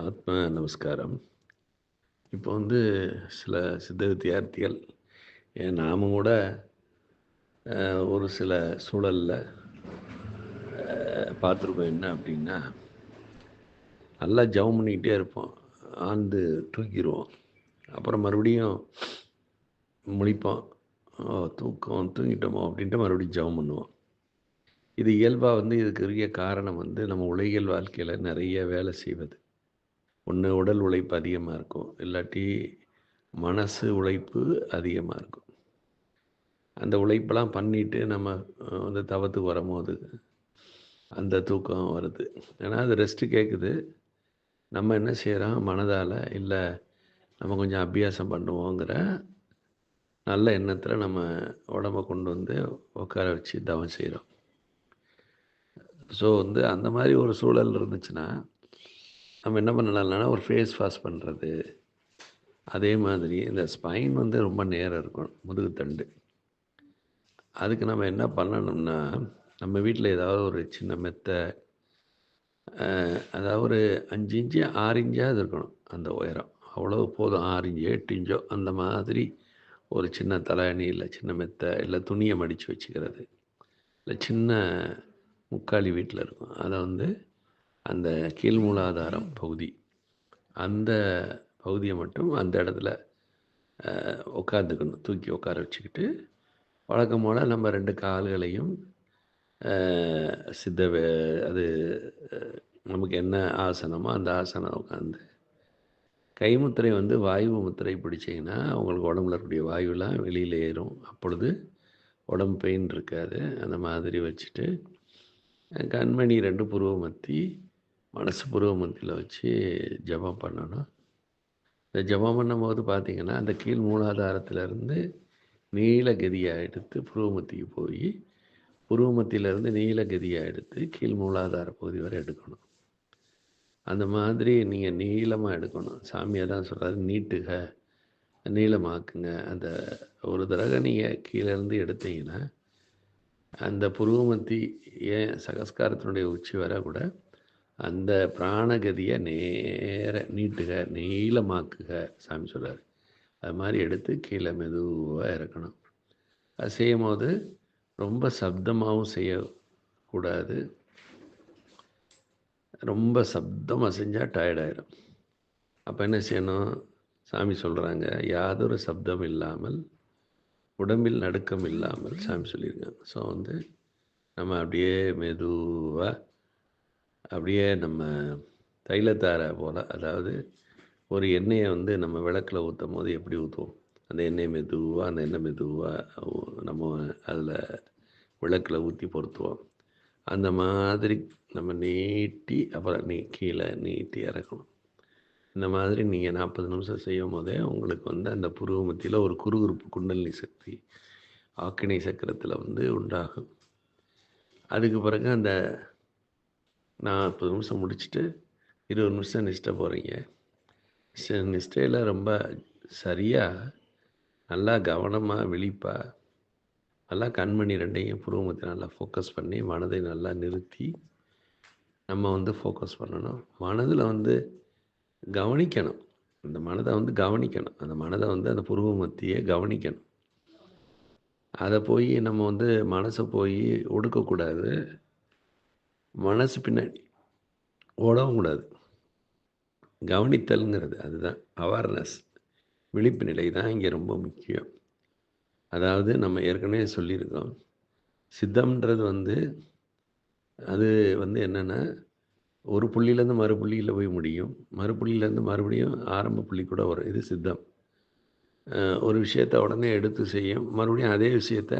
ஆத்ம நமஸ்காரம். இப்போ வந்து சில சித்த வித்தியார்த்திகள் ஏன் நாமும் கூட ஒரு சில சூழலில் பார்த்துருக்கோம் என்ன அப்படின்னா நல்லா ஜவம் பண்ணிக்கிட்டே இருப்போம். ஆழ்ந்து தூக்கிடுவோம் அப்புறம் மறுபடியும் முழிப்போம். தூக்கம் தூங்கிட்டோமோ அப்படின்ட்டு மறுபடியும் ஜவம் பண்ணுவோம். இது இயல்பாக வந்து இதுக்கு இருக்க காரணம் வந்து நம்ம உலகியல் வாழ்க்கையில் நிறைய வேலை செய்வது. ஒன்று உடல் உழைப்பு அதிகமாக இருக்கும். இல்லாட்டி மனசு உழைப்பு அதிகமாக இருக்கும். அந்த உழைப்பெல்லாம் பண்ணிட்டு நம்ம வந்து தவத்துக்கு வரும்போது அந்த தூக்கம் வருது. ஏன்னா அது ரெஸ்ட்டு கேட்குது நம்ம என்ன செய்கிறோம் மனதால் இல்லை நம்ம கொஞ்சம் அபியாசம் பண்ணுவோங்கிற நல்ல எண்ணத்தில் நம்ம உடம்ப கொண்டு வந்து உட்கார வச்சு தவம் செய்கிறோம் ஸோ வந்து அந்த மாதிரி ஒரு சூழல் இருந்துச்சுன்னா நம்ம என்ன பண்ணலாம்னா ஒரு ஃபேஸ் வாஷ் பண்ணுறது அதே மாதிரி இந்த ஸ்பைன் வந்து ரொம்ப நேரம் இருக்கும் முதுகுத்தண்டு அதுக்கு நம்ம என்ன பண்ணணும்னா நம்ம வீட்டில் ஏதாவது ஒரு சின்ன மெத்தை அதாவது ஒரு அஞ்சு இன்ச்சு ஆறு இன்ச்சாவது இருக்கணும் அந்த உயரம். அவ்வளோ போதும் ஆறு இன்ச்சு எட்டு இன்ச்சோ அந்த மாதிரி ஒரு சின்ன தலையணி இல்லை சின்ன மெத்தை இல்லை துணியை மடித்து வச்சுக்கிறது. இல்லை சின்ன முக்காலி வீட்டில் இருக்கும். அதை வந்து அந்த கீழ் மூலாதாரம் பகுதி. அந்த பகுதியை மட்டும் அந்த இடத்துல உட்காந்துக்கணும் தூக்கி உட்கார வச்சுக்கிட்டு வழக்கம் போல் நம்ம ரெண்டு கால்களையும் சித்த அது நமக்கு என்ன ஆசனமோ அந்த ஆசனம் உட்காந்து கைமுத்திரை வந்து வாயு முத்திரை பிடிச்சிங்கன்னா உங்களுக்கு உடம்புல இருக்கக்கூடிய வாயுலாம் வெளியில் ஏறும். அப்பொழுது உடம்பு பெயின் இருக்காது. அந்த மாதிரி வச்சுட்டு கண்மணி ரெண்டு புருவம் மத்தி மனசு புருவ மத்தியில் வச்சு ஜெபம் பண்ணணும். இந்த ஜெபம் பண்ணும்போது பார்த்தீங்கன்னா அந்த கீழ் மூலாதாரத்திலேருந்து நீலகதியாக எடுத்து புருவமத்திக்கு போய் புருவமத்தியிலேருந்து நீலகதியாக எடுத்து கீழ் மூலாதார பகுதி வரை எடுக்கணும். அந்த மாதிரி நீங்கள் நீளமாக எடுக்கணும். சாமியை தான் சொல்கிறாரு நீட்டுக நீளமாக்குங்க. அந்த ஒரு தடவை நீங்கள் கீழேருந்து எடுத்தீங்கன்னா அந்த புருவமத்தி ஏன் சகஸ்காரத்தினுடைய உச்சி வர கூட அந்த பிராணகதியை நேர நீட்டுக நீளமாக்குக சாமி சொல்கிறார் அது மாதிரி எடுத்து கீழே மெதுவாக இறக்கணும். அது செய்யும் போது ரொம்ப சப்தமாகவும் செய்யக்கூடாது. ரொம்ப சப்தமாக செஞ்சால் டயர்டாயிடும் அப்போ என்ன செய்யணும்? சாமி சொல்கிறாங்க யாதொரு சப்தம் இல்லாமல் உடம்பில் நடுக்கம் இல்லாமல் சாமி சொல்லியிருக்காங்க. ஸோ வந்து நம்ம அப்படியே மெதுவாக அப்படியே நம்ம தைலத்தாரை போல் அதாவது ஒரு எண்ணெயை வந்து நம்ம விளக்கில் ஊற்றும் போது எப்படி ஊற்றுவோம் அந்த எண்ணெய் மெதுவாக அந்த எண்ணெய் மெதுவாக நம்ம அதில் விளக்கில் ஊற்றி பொருத்துவோம். அந்த மாதிரி நம்ம நீட்டி அப்புறம் நீ கீழே நீட்டி இறக்கணும். இந்த மாதிரி நீங்கள் நாற்பது நிமிஷம் செய்யும் போதே உங்களுக்கு வந்து அந்த புருவ மத்தியில் ஒரு குறுகுறுப்பு குண்டலினி சக்தி ஆக்கினை சக்கரத்தில் வந்து உண்டாகும். அதுக்கு பிறகு அந்த நாற்பது நிமிஷம் முடிச்சுட்டு இருபது நிமிஷம் நிஷ்டை போகிறீங்க நிஷ்டையில் ரொம்ப சரியாக நல்லா கவனமாக விழிப்பாக நல்லா கண்மணி ரெண்டையும் புருவமத்தை நல்லா ஃபோக்கஸ் பண்ணி மனதை நல்லா நிறுத்தி நம்ம வந்து ஃபோக்கஸ் பண்ணணும். மனதில் வந்து கவனிக்கணும். அந்த மனதை வந்து கவனிக்கணும். அந்த மனதை வந்து அந்த புருவ மத்தியை கவனிக்கணும். அதை போய் நம்ம வந்து மனசை போய் ஒடுக்கக்கூடாது. மனசு பின்னாடி ஓடவும் கூடாது. கவனித்தல்ங்கிறது அதுதான். அவேர்னஸ் விழிப்பு நிலை தான் இங்கே ரொம்ப முக்கியம். அதாவது நம்ம ஏற்கனவே சொல்லியிருக்கோம். சித்தம்ன்றது வந்து அது வந்து என்னென்னா ஒரு புள்ளியிலேருந்து மறு புள்ளியில் போய் முடியும். மறு புள்ளியிலேருந்து மறுபடியும் ஆரம்ப புள்ளி கூட வரும். இது சித்தம். ஒரு விஷயத்த உடனே எடுத்து செய்யும். மறுபடியும் அதே விஷயத்த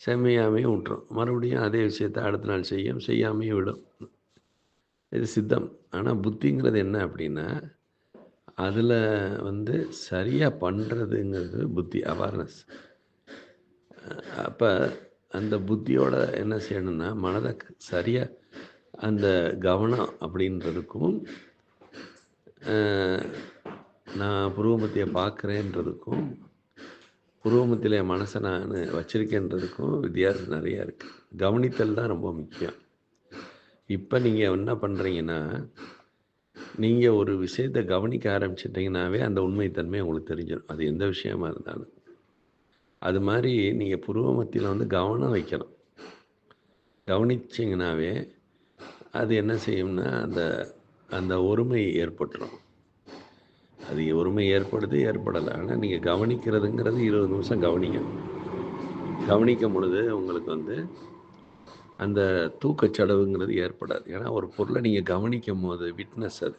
செம்மையாமையும் விட்டுரும் மறுபடியும் அதே விஷயத்த அடுத்த நாள் செய்யும். செய்யாமையும் விடும். இது சித்தம். ஆனால் புத்திங்கிறது என்ன அப்படின்னா அதில் வந்து சரியாக பண்ணுறதுங்கிறது புத்தி அவேர்னஸ் அப்போ அந்த புத்தியோட என்ன செய்யணும்னா மனதை சரியாக அந்த கவனம் அப்படின்றதுக்கும் நான் புருவமத்தியை பார்க்குறேன்றதுக்கும் புருவமத்தில் என் மனசை நான் வச்சுருக்கேன்றதுக்கும் வித்தியாசம் நிறையா இருக்குது கவனித்தல் தான் ரொம்ப முக்கியம். இப்போ நீங்கள் என்ன பண்ணுறீங்கன்னா நீங்கள் ஒரு விஷயத்தை கவனிக்க ஆரம்பிச்சிட்டிங்கனாவே அந்த உண்மைத்தன்மை உங்களுக்கு தெரிஞ்சிடும் அது எந்த விஷயமா இருந்தாலும். அது மாதிரி நீங்கள் புருவ மத்தியில் வந்து கவனம் வைக்கணும். கவனிச்சிங்கனாவே அது என்ன செய்யும்னா அந்த அந்த ஒருமை ஏற்பட்டுரும். அது ஒருமை ஏற்படுது ஏற்படலை. ஆனால் நீங்கள் கவனிக்கிறதுங்கிறது இருபது நிமிஷம் கவனிக்கணும் கவனிக்கும் பொழுது உங்களுக்கு வந்து அந்த தூக்கச்சடவுங்கிறது ஏற்படாது. ஏன்னா ஒரு பொருளை நீங்கள் கவனிக்கும் போது விட்னஸ் அது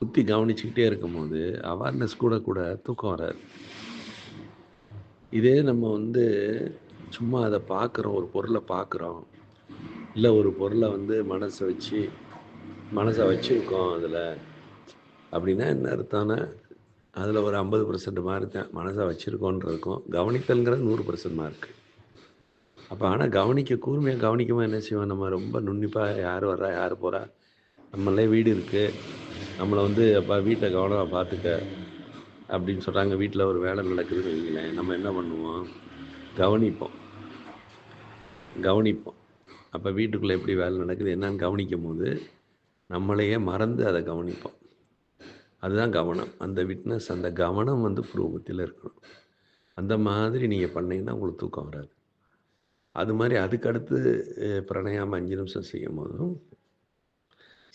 குத்தி கவனிச்சுக்கிட்டே இருக்கும் போது அவேர்னஸ் கூட கூட தூக்கம் வராது. இதே நம்ம வந்து சும்மா அதை பார்க்குறோம் ஒரு பொருளை பார்க்குறோம். இல்லை ஒரு பொருளை வந்து மனசை வச்சு மனசை வச்சுருக்கோம் அதில். அப்படின்னா என்ன அர்த்தம்னா அதில் ஒரு ஐம்பது பர்சன்ட் மார்க் தான் வச்சுருக்கோன்னு இருக்கும் கவனித்தல்ங்கிறது நூறு பர்சன்ட் மார்க் அப்போ ஆனால் கவனிக்க கூர்மையாக கவனிக்காமல் என்ன செய்வோம்? நம்ம ரொம்ப நுண்ணிப்பாக யார் வர்றா யார் போகிறா நம்மளே வீடு இருக்குது நம்மளை வந்து அப்பா வீட்டை கவனமாக பார்த்துக்க அப்படின்னு சொல்கிறாங்க வீட்டில் ஒரு வேலை நடக்குதுன்னு வைங்களேன். நம்ம என்ன பண்ணுவோம்? கவனிப்போம். கவனிப்போம். அப்போ வீட்டுக்குள்ளே எப்படி வேலை நடக்குது? என்னன்னு கவனிக்கும் போது நம்மளையே மறந்து அதை கவனிப்போம். அதுதான் கவனம். அந்த விட்னஸ் அந்த கவனம் வந்து புரூபத்தில் இருக்கணும். அந்த மாதிரி நீங்கள் பண்ணீங்கன்னா உங்களுக்கு தூக்கம் வராது. அது மாதிரி அதுக்கடுத்து பிரணயாமம் அஞ்சு நிமிஷம் செய்யும் போதும்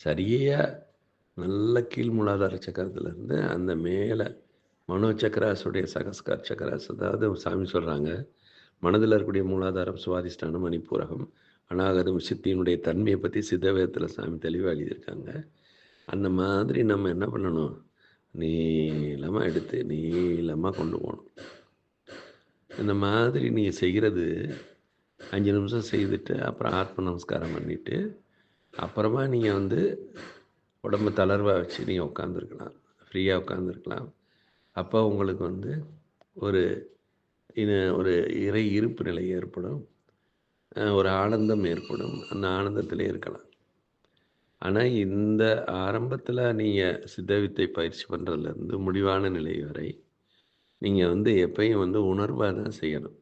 சரியாக நல்ல கீழ் மூலாதார சக்கரத்துலேருந்து அந்த மேலே மனோ சக்கராசுடைய சகஸ்கார் சக்கராஸ் அதாவது சாமி சொல்கிறாங்க மனதில் இருக்கக்கூடிய மூலாதாரம் சுவாதிஷ்டானம் மணிப்பூரகம் அநாகதம் சித்தியினுடைய தன்மையை பற்றி சித்தவேதத்தில் சாமி தெளிவாக எழுதியிருக்காங்க. அந்த மாதிரி நம்ம என்ன பண்ணணும்? நீளமாக எடுத்து நீளமாக கொண்டு போகணும். இந்த மாதிரி நீங்கள் செய்கிறது அஞ்சு நிமிஷம் செய்துட்டு அப்புறம் ஆத்ம நமஸ்காரம் பண்ணிவிட்டு அப்புறமா நீங்கள் வந்து உடம்பு தளர்வாக வச்சு நீங்கள் உட்காந்துருக்கலாம் ஃப்ரீயாக உட்காந்துருக்கலாம் அப்போ உங்களுக்கு வந்து ஒரு ஒரு இறை இருப்பு நிலை ஏற்படும். ஒரு ஆனந்தம் ஏற்படும். அந்த ஆனந்தத்திலே இருக்கலாம். ஆனால் இந்த ஆரம்பத்தில் நீங்கள் சித்தவித்தை பயிற்சி பண்ணுறதுலேருந்து முடிவான நிலை வரை நீங்கள் வந்து எப்பயும் வந்து உணர்வாக தான் செய்யணும்.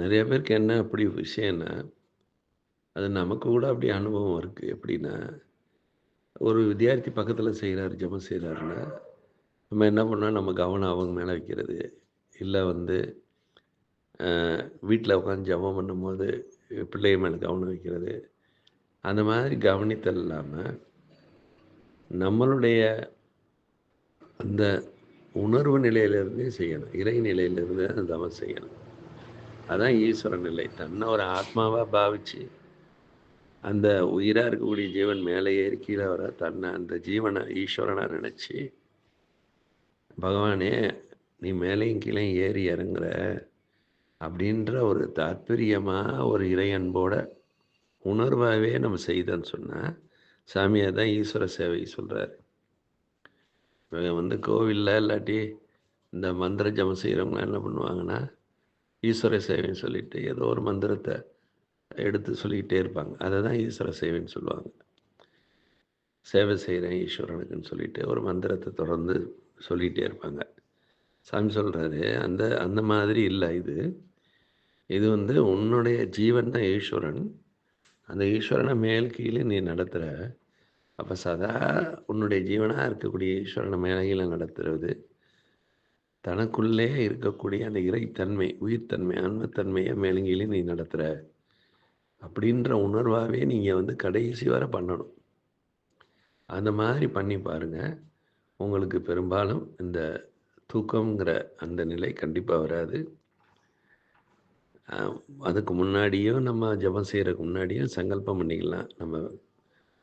நிறைய பேருக்கு என்ன அப்படி விஷயம்னா அது நமக்கு கூட அப்படி அனுபவம் இருக்குது எப்படின்னா ஒரு வித்தியார்த்தி பக்கத்தில் செய்கிறாரு ஜபம் செய்கிறாருன்னா நம்ம என்ன பண்ணோம் நம்ம கவனம் அவங்க மேலே வைக்கிறது. இல்லை வந்து வீட்டில் உட்காந்து ஜபம் பண்ணும்போது பிள்ளைய மேலே கவனம் வைக்கிறது. அந்த மாதிரி கவனித்தல் இல்லாமல் நம்மளுடைய அந்த உணர்வு நிலையிலிருந்தே செய்யணும். இறை நிலையிலிருந்து அந்த தவம் செய்யணும். அதான் ஈஸ்வர நிலை. தன்னை ஒரு ஆத்மாவாக பாவிச்சு அந்த உயிராக இருக்கக்கூடிய ஜீவன் மேலே ஏறி கீழே வர தன்னை அந்த ஜீவனை ஈஸ்வரனாக நினச்சி பகவானே நீ மேலேயும் கீழே ஏறி இறங்குற அப்படின்ற ஒரு தாற்பயமாக ஒரு இறை அன்போட உணர்வாகவே நம்ம செய்தோன்னு சொன்னால் சாமியை தான் ஈஸ்வர சேவை சொல்கிறார் இவங்க வந்து கோவிலில் இல்லாட்டி இந்த மந்திர ஜபம் செய்கிறவங்க என்ன பண்ணுவாங்கன்னா ஈஸ்வர சேவைன்னு சொல்லிட்டு ஏதோ ஒரு மந்திரத்தை எடுத்து சொல்லிக்கிட்டே இருப்பாங்க. அதை தான் ஈஸ்வர சேவைன்னு சொல்லுவாங்க. சேவை செய்கிறேன் ஈஸ்வரனுக்குன்னு சொல்லிட்டு ஒரு மந்திரத்தை தொடர்ந்து சொல்லிகிட்டே இருப்பாங்க. சாமி சொல்கிறாரு அந்த அந்த மாதிரி இல்லை இது. இது வந்து உன்னுடைய ஜீவன் தான் ஈஸ்வரன். அந்த ஈஸ்வரனை மேல் கீழே நீ நடத்துகிற அப்போ சதா உன்னுடைய ஜீவனாக இருக்கக்கூடிய ஈஸ்வரனை மேலையில் நடத்துறது. தனக்குள்ளே இருக்கக்கூடிய அந்த இறைத்தன்மை உயிர்த்தன்மை ஆன்மத்தன்மையை மேலங்கிலே நீ நடத்துகிற அப்படின்ற உணர்வாகவே நீங்கள் வந்து கடைசி வரை பண்ணணும். அந்த மாதிரி பண்ணி பாருங்கள் உங்களுக்கு பெரும்பாலும் இந்த தூக்கங்கிற அந்த நிலை கண்டிப்பாக வராது. அதுக்கு முன்னாடியும் நம்ம ஜபம் செய்கிறதுக்கு முன்னாடியும் சங்கல்பம் பண்ணிக்கலாம். நம்ம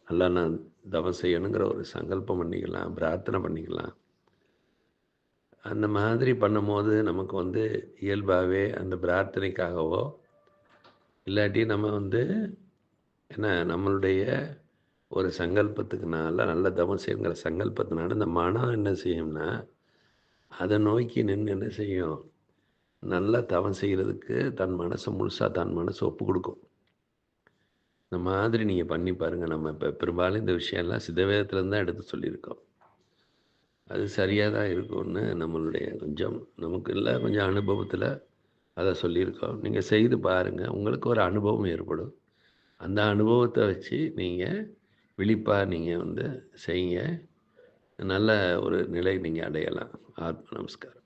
நல்லா நான் தவம் செய்யணுங்கிற ஒரு சங்கல்பம் பண்ணிக்கலாம் பிரார்த்தனை பண்ணிக்கலாம். அந்த மாதிரி பண்ணும்போது நமக்கு வந்து இயல்பாகவே அந்த பிரார்த்தனைக்காகவோ இல்லாட்டி நம்ம வந்து என்ன நம்மளுடைய ஒரு சங்கல்பத்துக்குனால நல்ல தவம் செய்யுங்கிற சங்கல்பத்தினால இந்த மனம் என்ன செய்யும்னா அதை நோக்கி நின்று என்ன செய்யும்? நல்லா தவம் செய்கிறதுக்கு தன் மனசை முழுசாக தன் மனசை ஒப்பு கொடுக்கும். இந்த மாதிரி நீங்கள் பண்ணி பாருங்கள் நம்ம இப்போ பெரும்பாலும் இந்த விஷயம்லாம் சிதவேதத்துலேருந்து தான் எடுத்து சொல்லியிருக்கோம். அது சரியாக தான் இருக்கும்னு நம்மளுடைய கொஞ்சம் நமக்கு இல்லை கொஞ்சம் அனுபவத்தில் அதை சொல்லியிருக்கோம். நீங்கள் செய்து பாருங்கள் உங்களுக்கு ஒரு அனுபவம் ஏற்படும். அந்த அனுபவத்தை வச்சு நீங்கள் விழிப்பாக நீங்கள் வந்து செய்யுங்க. நல்ல ஒரு நிலை நீங்கள் அடையலாம். ஆத்ம நமஸ்காரம்.